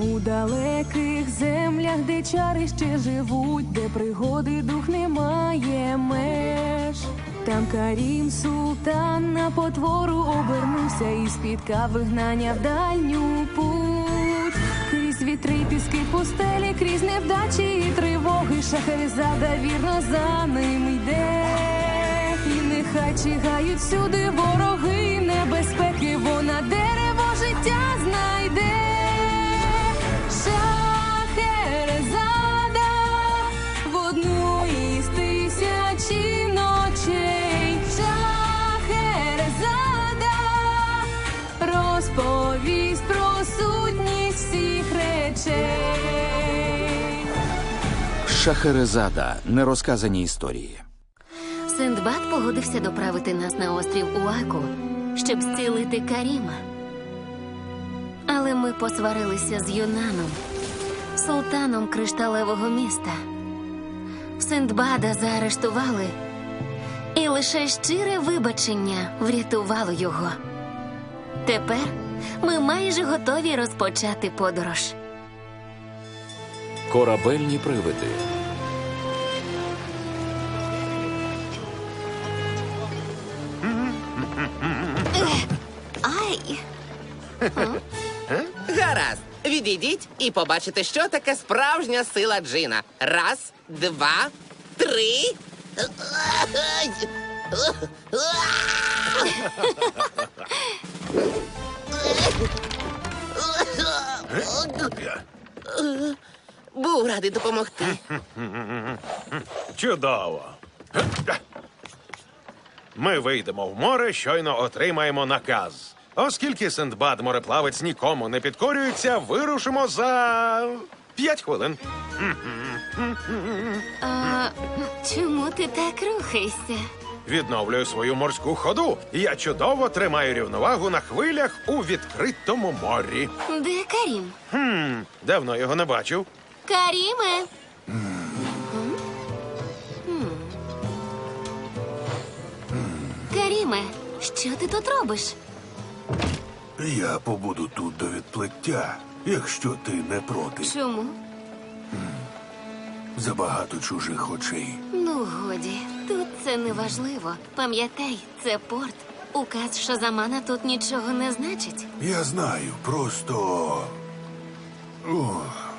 У далеких землях, де чари ще живуть, де пригоди дух не має меж. Там Карім султан на потвору обернувся і спіткав вигнання в дальню путь. Крізь вітри, піски, пустелі, крізь невдачі і тривоги, Шахерезада вірно за ним йде. І нехай чигають всюди вороги небезпеки, вона дерево життя знайде. Розповість про сутність всіх речей. Шахерезада. Нерозказані історії. Синдбад погодився доправити нас на острів Уаку, щоб зцілити Каріма. Але ми посварилися з Юнаном, султаном кришталевого міста. Синдбада заарештували, і лише щире вибачення врятувало його. Тепер ми майже готові розпочати подорож. Корабельні привиди. Ай! Гаразд, відійдіть і побачите, що таке справжня сила джина. Раз, два, три. Був радий допомогти. Чудово. Ми вийдемо в море, щойно отримаємо наказ. Оскільки Синдбад мореплавець нікому не підкорюється, вирушимо за п'ять хвилин. А, чому ти так рухаєшся? Відновлюю свою морську ходу. Я чудово тримаю рівновагу на хвилях у відкритому морі. Де Карім? Хм, давно його не бачив. Каріме! Каріме, що ти тут робиш? Я побуду тут до відплиття, якщо ти не проти. Чому? Забагато чужих очей. Ну, годі, тут це не важливо. Пам'ятай, це порт. Указ Шазамана тут нічого не значить. Я знаю, просто. Ох,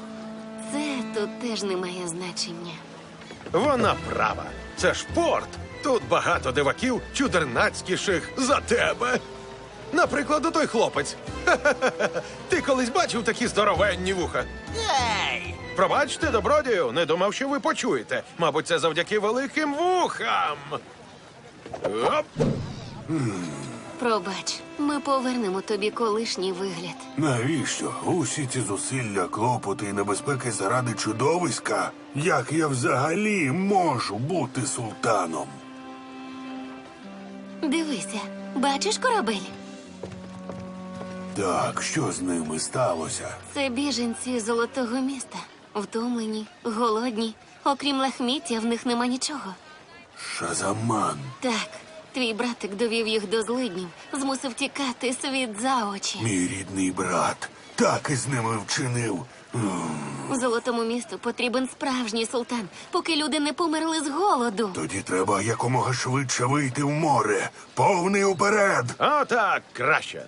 Це тут теж не має значення. Вона права. Це ж порт. Тут багато диваків чудернацькіших за тебе. Наприклад, той хлопець. Ти колись бачив такі здоровенні вуха? Ей! Пробачте, добродію, не думав, що ви почуєте. Мабуть, це завдяки великим вухам. Оп. Пробач, ми повернемо тобі колишній вигляд. навіщо? Усі ці зусилля, клопоти і небезпеки заради чудовиська? Як я взагалі можу бути султаном? Дивися, бачиш корабель? Так, що з ними сталося? Це біженці золотого міста. Втомлені, голодні. Окрім лахміття, в них нема нічого. Шазаман. Так, твій братик довів їх до злиднів, змусив тікати світ за очі. Мій рідний брат. Так із ними вчинив. Золотому місту потрібен справжній султан, поки люди не померли з голоду. Тоді треба якомога швидше вийти в море. Повний уперед. А так, краще.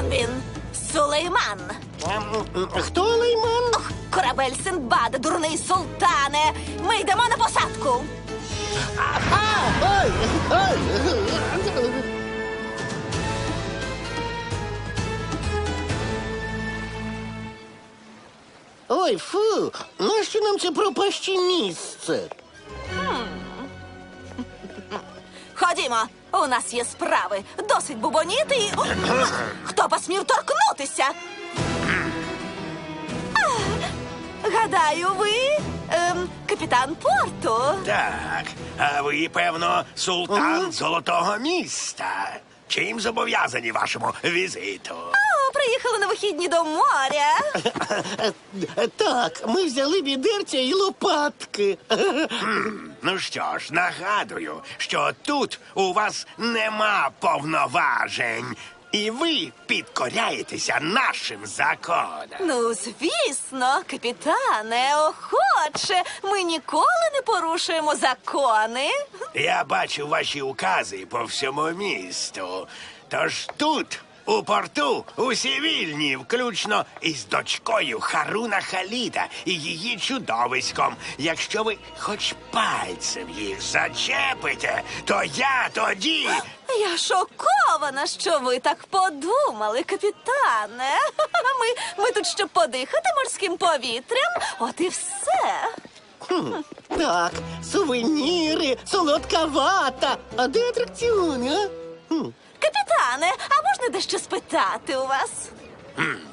Он він, Сулейман. Хто лейман? Ох, корабель Синдбада, дурний султане. Ми йдемо на посадку. Ой, фу, нащо нам це пропаще місце? Ходімо, у нас є справи. Досить бубоніти і. О, Хто посмів торкнутися? А, гадаю, ви ем, капітан порту. Так, а ви, певно, султан золотого міста. Чим зобов'язані вашому візиту? О, приїхали на вихідні до моря. Так, ми взяли відерця і лопатки. Ну що ж, нагадую, що тут у вас нема повноважень, і ви підкоряєтеся нашим законам. Ну, звісно, капітане, охоче. Ми ніколи не порушуємо закони. Я бачу ваші укази по всьому місту. Тож тут, у порту, усі вільні, включно із дочкою Харуна Халіда і її чудовиськом. Якщо ви хоч пальцем їх зачепите, то я тоді. Я шокована, що ви так подумали, капітане. Ми, ми тут щоб подихати морським повітрям, от і все. Так, сувеніри, солодка вата. А де атракціони, а? Капітане, а можна дещо спитати у вас?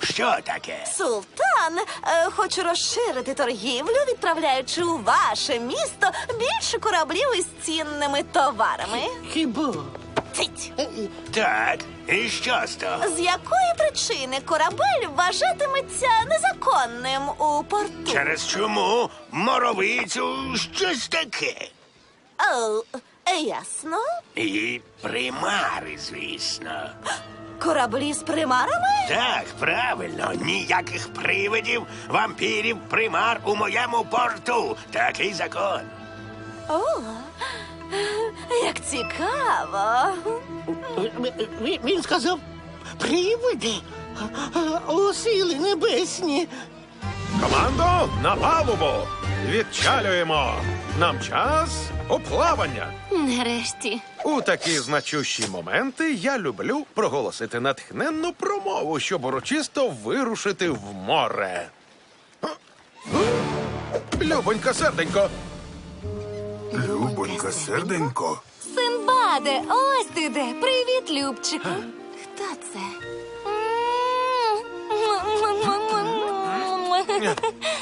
Що таке? Султан е, хоче розширити торгівлю, відправляючи у ваше місто більше кораблів із цінними товарами. Хіба? Цить! Так, і що з того? З якої причини корабель вважатиметься незаконним у порту? Через чому моровицю щось таке? О, е, ясно. І примари, звісно. Кораблі з примарами? Так, правильно, ніяких привидів, вампірів, примар у моєму порту. Такий закон. О, як цікаво. Він- Він сказав привиди. О, сили небесні. Командо на палубу! Відчалюємо! Нам час у плавання! Нарешті. У такі значущі моменти я люблю проголосити натхненну промову, щоб урочисто вирушити в море. Любонька, серденько, Любонька, серденько. Синбаде, ось ти де. Привіт, Любчику. Хто це?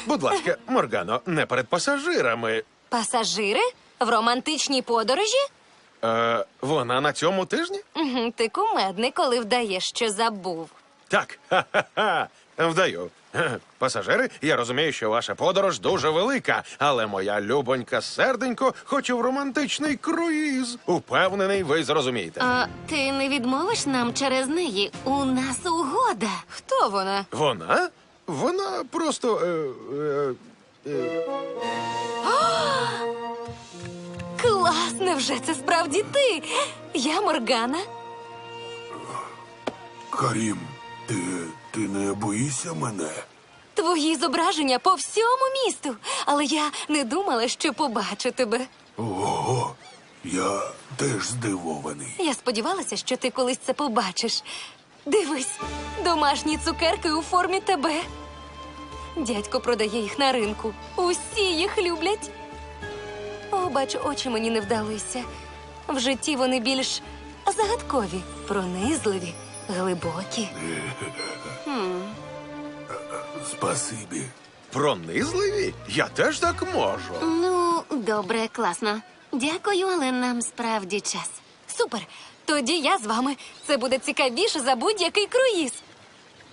Будь ласка, Моргано, не перед пасажирами. Пасажири в романтичній подорожі? Е, вона на цьому тижні? Мгм, Ти кумедний, коли вдаєш, що забув. Так, ха-ха-ха. Вдаю. Ге, Пасажири, я розумію, що ваша подорож дуже велика, але моя любонька серденько хоче в романтичний круїз. Упевнений, ви зрозумієте. А ти не відмовиш нам через неї? У нас угода. Хто вона? Вона? Вона просто. Е, е, Клас, невже це справді ти? Я Моргана. Карім, ти, ти не боїшся мене? Твої зображення по всьому місту. Але я не думала, що побачу тебе. Ого, я теж здивований. Я сподівалася, що ти колись це побачиш. Дивись, домашні цукерки у формі тебе. Дядько продає їх на ринку. Усі їх люблять. О, бачу, очі мені не вдалися. В житті вони більш загадкові, пронизливі, глибокі. Спасибі. пронизливі? Я теж так можу. Ну, добре, класно. Дякую, але нам справді час. Супер! Тоді я з вами. Це буде цікавіше за будь-який круїз.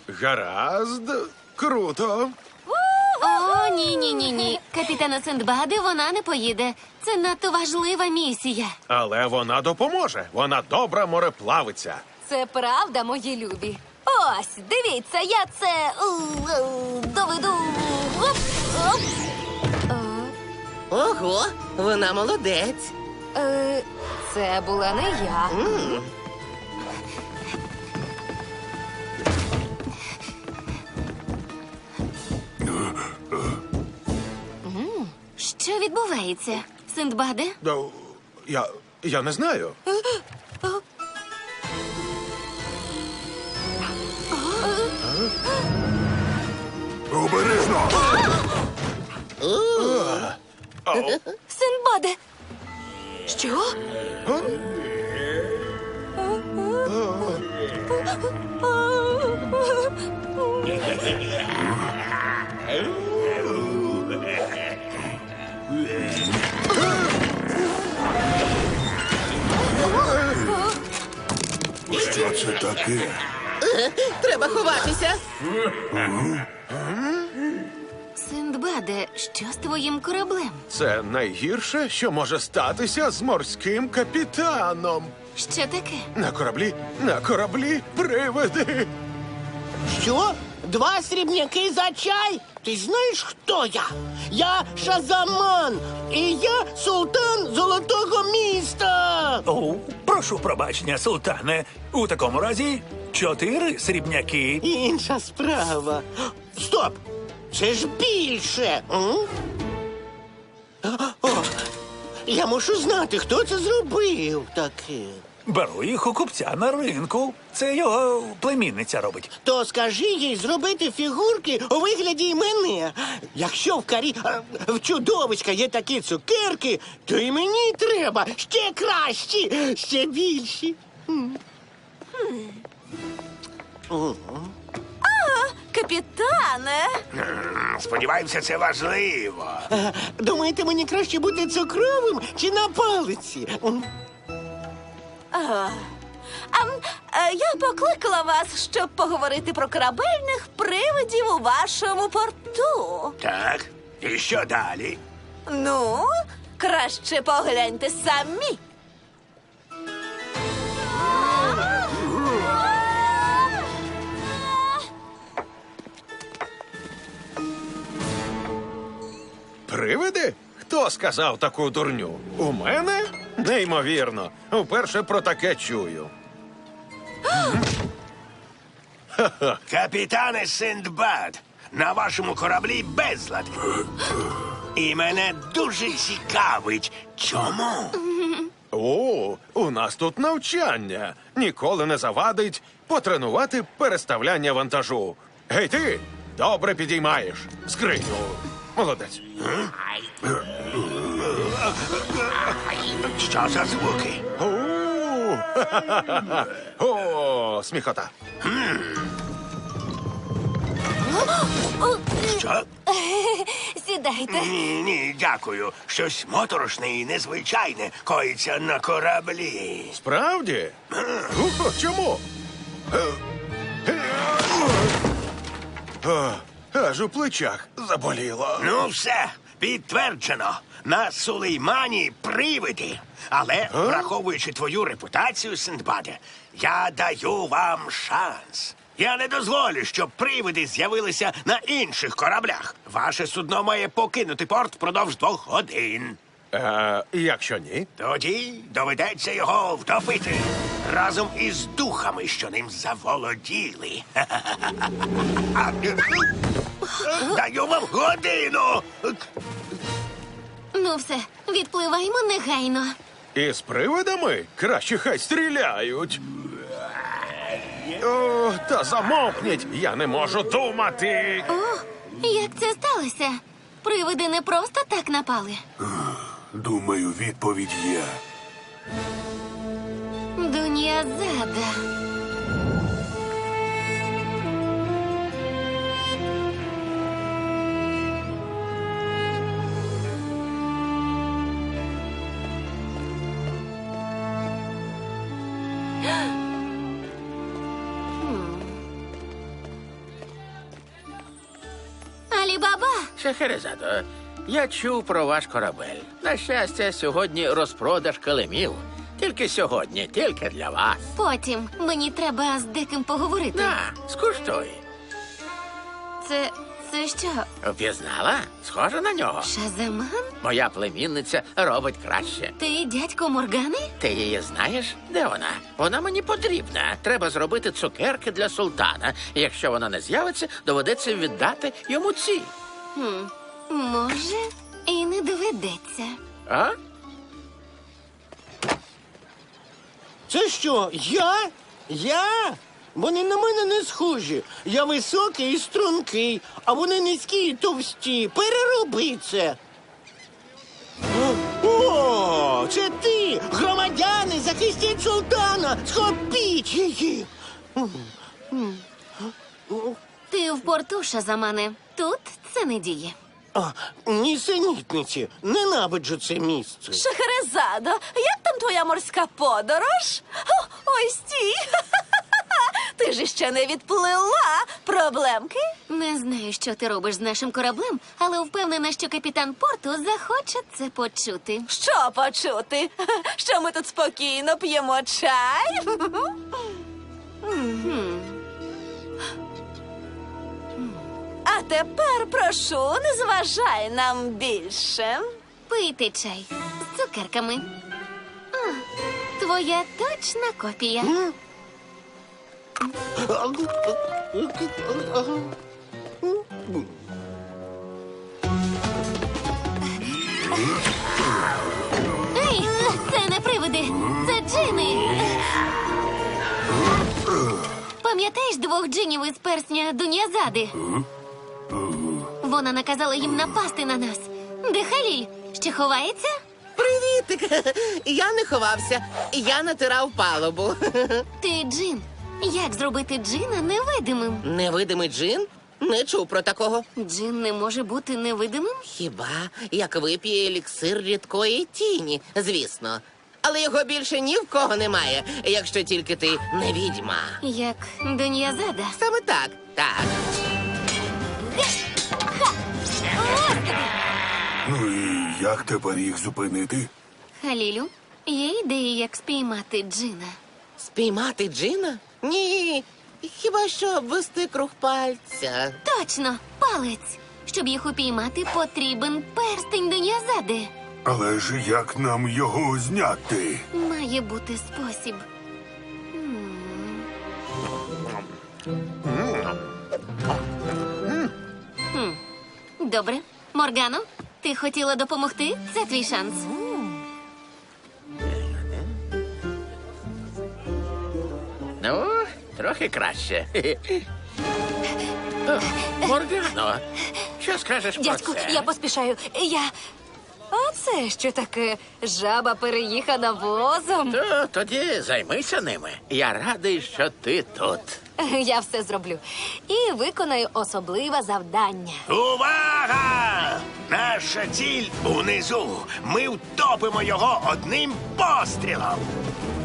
Гаразд, круто. О, ні, ні, ні, ні. Капітана Синдбади вона не поїде. Це надто важлива місія. Але вона допоможе. Вона добра мореплавиця. Це правда, мої любі. Ось, дивіться, я це у, у, доведу. Оп, оп. Ого, вона молодець. Е, це була не я. Що відбувається? Синдбаде? Ну, Я, я не знаю. Обережно! Синбаде. Що? Що це таке? Треба ховатися. Синдбаде, що з твоїм кораблем? Це найгірше, що може статися з морським капітаном. Що таке? На кораблі, на кораблі привиди. Що? Два срібняки за чай? Ти знаєш, хто я? Я Шазаман, і я султан Золотого міста. О, прошу пробачення, султане. У такому разі чотири срібняки. Інша справа. Стоп! Це ж більше. м? О, я мушу знати, хто це зробив таке. Беру їх у купця на ринку. Це його племінниця робить. То скажи їй зробити фігурки у вигляді мене. Якщо в карі а, в чудовиська є такі цукерки, то і мені треба ще кращі, ще більші. Капітане, Сподіваюся, це важливо. Е, Думаєте, мені краще бути цукровим чи на палиці? М? а, ам, е, я покликала вас, щоб поговорити про корабельних привидів у вашому порту. Так, і що далі? Ну, краще погляньте самі. Привиди? Хто сказав таку дурню? У мене? Неймовірно. Вперше про таке чую. Капітане Синдбад, на вашому кораблі безлад. І мене дуже цікавить, чому? О, у нас тут навчання. Ніколи не завадить потренувати переставляння вантажу. Гей ти, добре підіймаєш. Скриню. Молодець. Що за звуки? О, сміхота. Що? Сідайте. Ні, ні, дякую. Щось моторошне і незвичайне коїться на кораблі. Справді? Чому? Аж у плечах заболіло. Ну, все, підтверджено. На Сулеймані привиди. Але, враховуючи твою репутацію, Синдбаде, я даю вам шанс. Я не дозволю, щоб привиди з'явилися на інших кораблях. Ваше судно має покинути порт впродовж двох годин. Е, якщо ні, Тоді доведеться його втопити разом із духами, що ним заволоділи. А, е, Даю вам годину. Ну все, відпливаємо негайно. із привидами краще хай стріляють. О, та замовкніть, я не можу думати. О, як це сталося? Привиди не просто так напали. Думаю, відповідь є. Дуньязада. Алібаба, Шахерезадо, я чув про ваш корабель. На щастя, сьогодні розпродаж килимів. Тільки сьогодні, тільки для вас. потім мені треба з деким поговорити. На, скуштуй. Це. це що? Впізнала? Схожа на нього. Шазаман? Моя племінниця робить краще. Ти дядько Моргани? Ти її знаєш? Де вона? Вона мені потрібна. Треба зробити цукерки для султана. Якщо вона не з'явиться, доведеться віддати йому ці. Хм, може, доведеться. А? Це що, я? Я? Вони на мене не схожі. Я високий і стрункий, а вони низькі і товсті. Перероби це. О, це ти! Громадяни, захистіть султана! Схопіть її! Ти в порту, Шазамане. Тут це не діє. А, нісенітниці, ненавиджу це місце. Шахерезадо, як там твоя морська подорож? О, ось ті. Ти ж ще не відплила. Проблемки? Не знаю, що ти робиш з нашим кораблем, але впевнена, що капітан порту захоче це почути. Що почути? Що ми тут спокійно п'ємо чай? А тепер прошу, не зважай нам більше. Пийте чай з цукерками. А, твоя точна копія. Ей, це не привиди, це джини. Пам'ятаєш двох джинів із персня Дуньязади? Вона наказала їм напасти на нас. Де Халіль? Ще ховається? Привітик! Я не ховався, я натирав палубу. Ти джин. Як зробити джина невидимим? Невидимий джин? Не чув про такого. Джин не може бути невидимим? Хіба як вип'є еліксир рідкої тіні, звісно. Але його більше ні в кого немає, якщо тільки ти не відьма. Як Дуньязада. Саме так, так. Ну і як тепер їх зупинити? Халілю, є ідеї, як спіймати джина. Спіймати джина? Ні. Хіба що обвести круг пальця. Точно, палець. Щоб їх упіймати, потрібен перстень Дуньязади. Але ж як нам його зняти? Має бути спосіб. М. Добре. Моргано, ти хотіла допомогти? Це твій шанс. Ну, трохи краще. О, Моргано, що скажеш про Дядьку, це? я поспішаю. Я. А це що таке? Жаба переїхана возом. То тоді займися ними. Я радий, що ти тут. Я все зроблю. І виконаю особливе завдання. Увага! Наша ціль унизу. Ми втопимо його одним пострілом.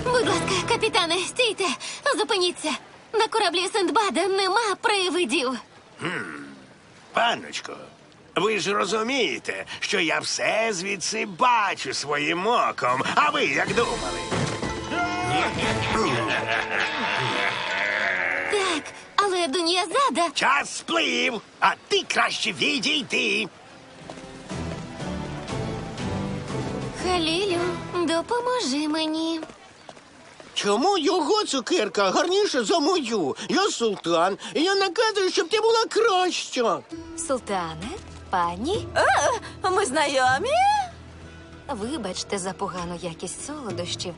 Будь ласка, капітане, стійте, зупиніться. На кораблі Синдбада нема привидів. Панночко, ви ж розумієте, що я все звідси бачу своїм оком. А ви як думали? Так, але Дуньязада. Час сплив, а ти краще відійти. Халілю, допоможи мені. Чому його цукерка гарніша за мою? Я султан, і я наказую, щоб ти була краща. Султане, пані, Е, Ми знайомі? вибачте за погану якість солодощів.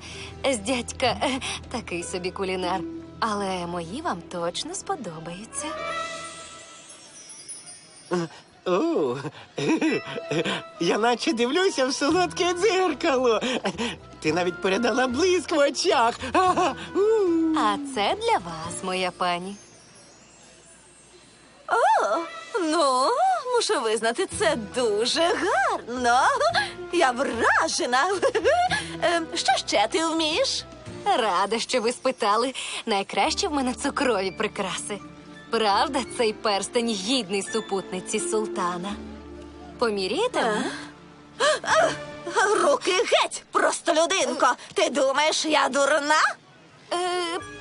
З дядька е, такий собі кулінар. Але мої вам точно сподобаються. О, я наче дивлюся в солодке дзеркало. Ти навіть передала блиск в очах. Ага, у. А це для вас, моя пані. О, ну, мушу визнати, це дуже гарно. Я вражена. Ем, Що ще ти вмієш? Рада, що ви спитали. Найкраще в мене цукрові прикраси. Правда, цей перстень гідний супутниці султана. Поміряєте? мене? Руки геть, просто людинко. Ти думаєш, я дурна? Е,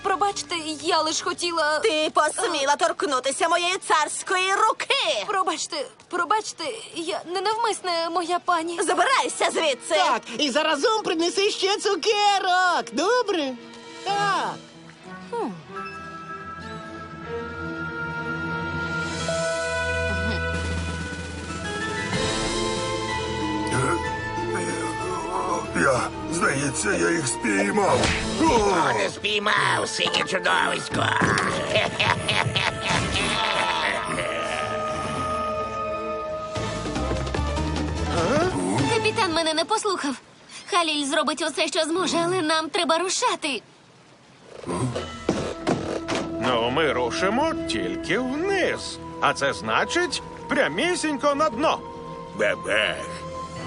пробачте, я лиш хотіла. Ти посміла торкнутися моєї царської руки. Пробачте, пробачте, я не навмисне, моя пані. Забирайся звідси. Так, і заразом принеси ще цукерок. Добре? Так. Я, здається, я їх спіймав. О! Не спіймав, синє чудовисько. Капітан мене не послухав. Халіль зробить усе, що зможе, але нам треба рушати. Ну, ми рушимо тільки вниз. А це значить прямісінько на дно. Бебех.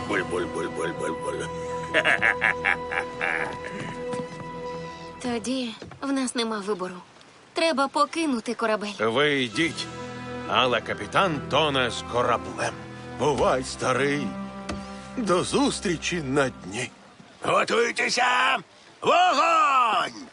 Буль-буль-буль-буль-буль-буль. Тоді в нас нема вибору. Треба покинути корабель. Ви йдіть, але капітан тоне з кораблем. Бувай, старий. До зустрічі на дні. Готуйтеся! Вогонь!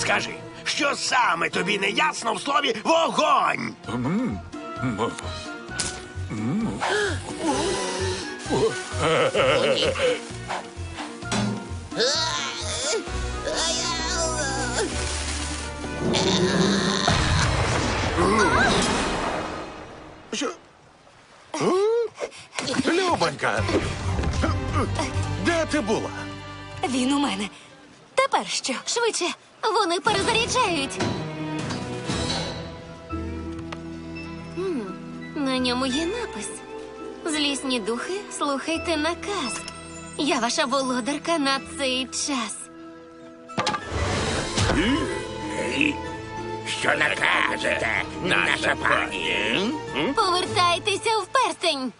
Скажи, що саме тобі не ясно в слові вогонь? Що? Любонька. Де ти була? Він у мене. Тепер що? Швидше, вони перезаряджають. М, На ньому є напис. Злісні духи, слухайте наказ. Я ваша володарка на цей час. Що накажете, наша пані? Повертайтеся в перстень.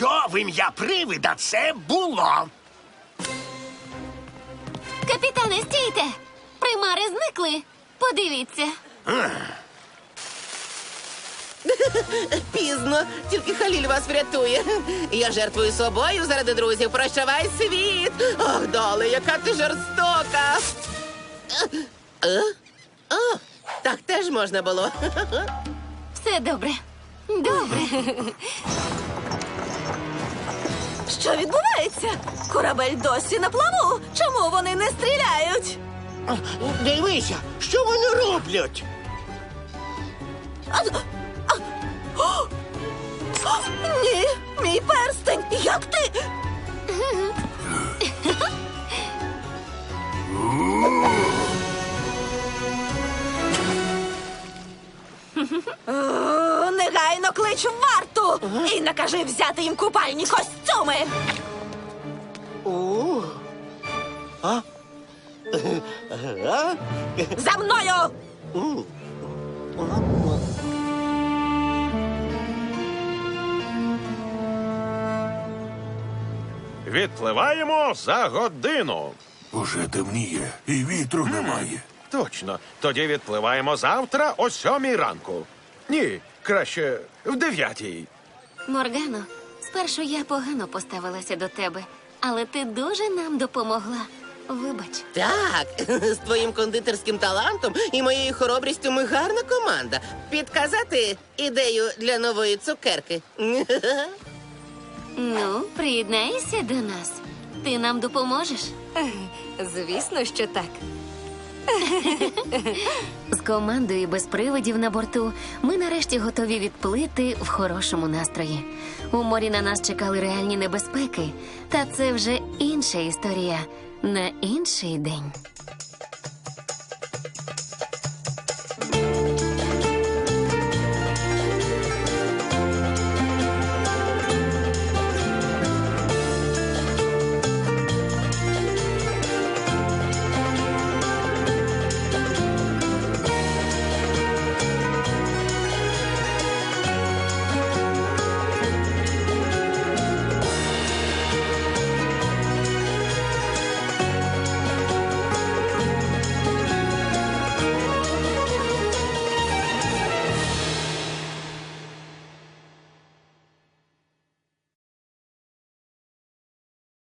Що в ім'я привида це було? Капітане, стійте! Примари зникли. Подивіться. Пізно, тільки Халіль вас врятує. Я жертвую собою заради друзів. Прощавай світ. Ох, доле, яка ти жорстока. Е? О, так теж можна було. Все добре. Добре. Що відбувається? Корабель досі на плаву. Чому вони не стріляють? Дивися, що вони роблять? А, а, о! О, Ні, мій перстень. Як ти? О, Негайно клич варту і накажи взяти їм купальні костюми. О. А? А? За мною! Відпливаємо за годину. Уже темніє, і вітру немає. Точно. Тоді відпливаємо завтра о сьомій ранку. Ні, краще в дев'ятій. Моргано, спершу я погано поставилася до тебе, але ти дуже нам допомогла. Вибач. Так, з твоїм кондитерським талантом і моєю хоробрістю ми гарна команда. Підказати ідею для нової цукерки. Ну, приєднайся до нас. Ти нам допоможеш. Звісно, що так. З командою без привидів на борту ми нарешті готові відплити в хорошому настрої. У морі на нас чекали реальні небезпеки, та це вже інша історія на інший день.